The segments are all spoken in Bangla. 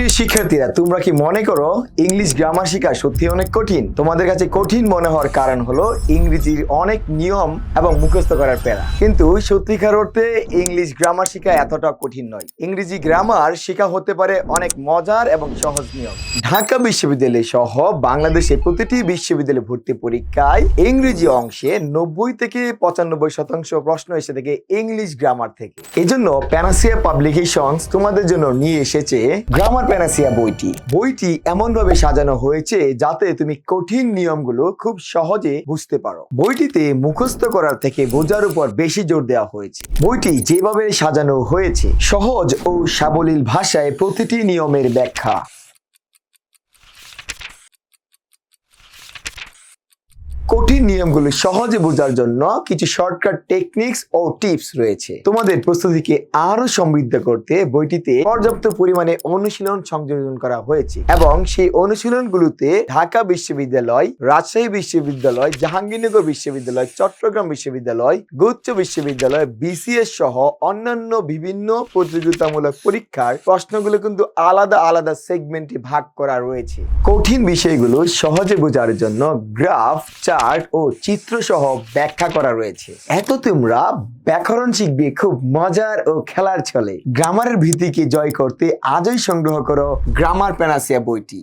প্রিয় শিক্ষার্থীরা, তোমরা কি মনে করো ইংলিশ গ্রামার শেখা সত্যি অনেক কঠিন? তোমাদের কাছে কঠিন মনে হওয়ার কারণ হলো ইংরেজির অনেক নিয়ম এবং মুখস্থ করার প্যারা। কিন্তু সত্যিকার অর্থে ইংলিশ গ্রামার শেখা এতটা কঠিন নয়। ইংরেজি গ্রামার শেখা হতে পারে অনেক মজার এবং সহজ নিয়ম। ঢাকা বিশ্ববিদ্যালয় সহ বাংলাদেশে প্রতিটি বিশ্ববিদ্যালয় ভর্তি পরীক্ষায় ইংরেজি অংশে নব্বই থেকে পঁচানব্বই শতাংশ প্রশ্ন এসে থাকে ইংলিশ গ্রামার থেকে। এই জন্য প্যানাসিয়া পাবলিকেশনস তোমাদের জন্য নিয়ে এসেছে গ্রামার প্যানাসিয়া বইটি। বইটি এমনভাবে সাজানো হয়েছে যাতে তুমি কঠিন নিয়মগুলো খুব সহজে বুঝতে পারো। বইটিতে মুখস্থ করার থেকে বোঝার উপর বেশি জোর দেওয়া হয়েছে। বইটি যেভাবে সাজানো হয়েছে, সহজ ও সাবলীল ভাষায় প্রতিটি নিয়মের ব্যাখ্যা। কঠিন নিয়মগুলো সহজে বোঝার জন্য কিছু শর্টকাট টেকনিক্স ও টিপস রয়েছে। তোমাদের প্রস্তুতিকে আরও সমৃদ্ধ করতে বইটিতে পর্যাপ্ত পরিমাণে অনুশীলন সংযোজন করা হয়েছে এবং সেই অনুশীলনগুলোতে ঢাকা বিশ্ববিদ্যালয়, রাজশাহী বিশ্ববিদ্যালয়, জাহাঙ্গীরনগর বিশ্ববিদ্যালয়, চট্টগ্রাম বিশ্ববিদ্যালয়, গুচ্ছ বিশ্ববিদ্যালয়, বিসিএস সহ অন্যান্য বিভিন্ন প্রতিযোগিতামূলক পরীক্ষার প্রশ্নগুলো কিন্তু আলাদা আলাদা সেগমেন্টে ভাগ করা রয়েছে। কঠিন বিষয়গুলো সহজে বোঝার জন্য গ্রাফ চার্ট ও চিত্র সহ ব্যাখ্যা করা রয়েছে। এত তোমরা ব্যাকরণ শিখবে, খুব মজার ও খেলার ছলে। গ্রামারের ভীতিকে জয় করতে আজই সংগ্রহ করো গ্রামার প্যানাসিয়া বইটি।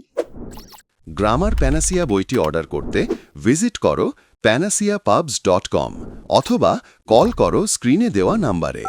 গ্রামার প্যানাসিয়া বইটি অর্ডার করতে ভিজিট করো প্যানাসিয়া পাবস ডট কম অথবা কল করো স্ক্রিনে দেওয়া নাম্বারে।